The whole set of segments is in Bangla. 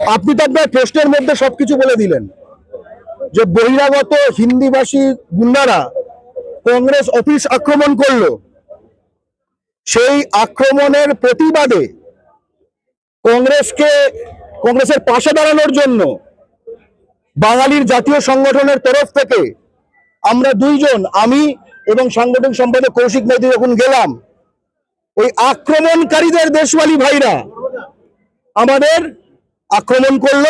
আপনি তো আপনার প্রশ্নের মধ্যে সবকিছু বলে দিলেন যে বহিরাগত হিন্দিভাষী গুন্ডারা কংগ্রেস অফিস আক্রমণ করল। সেই আক্রমণের প্রতিবাদে কংগ্রেসকে, কংগ্রেসের পাশে দাঁড়ানোর জন্য বাঙালির জাতীয় সংগঠনের তরফ থেকে আমরা দুইজন, আমি এবং সাংগঠনিক সম্পাদক কৌশিক মেদি যখন গেলাম, ওই আক্রমণকারীদের দেশওয়ালি ভাইরা আমাদের আক্রমণ করল।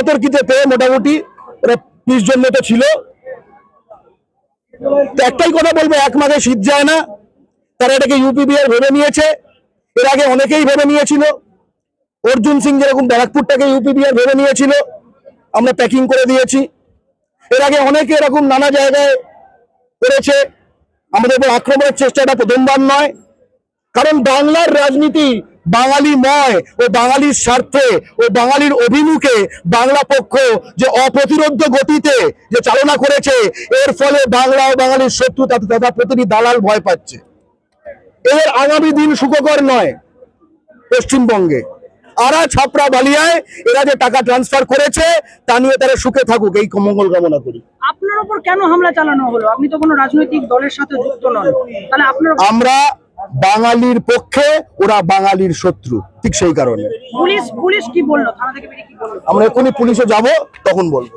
অতর্কিতে পেয়ে মোটামুটি ওরা বিশ জন মতো ছিল। তো একটাই কথা বলব, এক মাঘে শীত যায় না। তারা এটাকে ইউপি বিহার ভেবে নিয়েছে। এর আগে অনেকেই ভেবে নিয়েছিল। অর্জুন সিং যেরকম ব্যারাকপুরটাকে ইউপি বিহার ভেবে নিয়েছিল, আমরা প্যাকিং করে দিয়েছি। এর আগে অনেকে এরকম নানা জায়গায় করেছে। আমাদের উপর আক্রমণের চেষ্টাটা প্রথমবার নয়। কারণ বাংলার রাজনীতি বাঙালিময় ও বাঙালির স্বার্থে ও বাঙালির অভিমুখে বাংলা পক্ষ যে অপ্রতিরোধ গতিতে যে চালনা করেছে এর ফলে বাংলা ও বাঙালির শত্রু তাতে তথা প্রতিটি দালাল ভয় পাচ্ছে। এর আগামী দিন সুখকর নয় পশ্চিমবঙ্গে। আরা ছাপড়া বালিয়ায় এরা যে টাকা ট্রান্সফার করেছে তা নিয়ে তারা সুখে থাকুক এই মঙ্গল কামনা করি। আপনার উপর কেন হামলা চালানো হলো? আপনি তো কোনো রাজনৈতিক দলের সাথে যুক্ত নন। তাহলে আপনার আমরা বাঙালির পক্ষে ওরা বাঙালির শত্রু ঠিক সেই কারণে। পুলিশ পুলিশ কি বলল? আমরা এখনই পুলিশে যাব তখন বলব।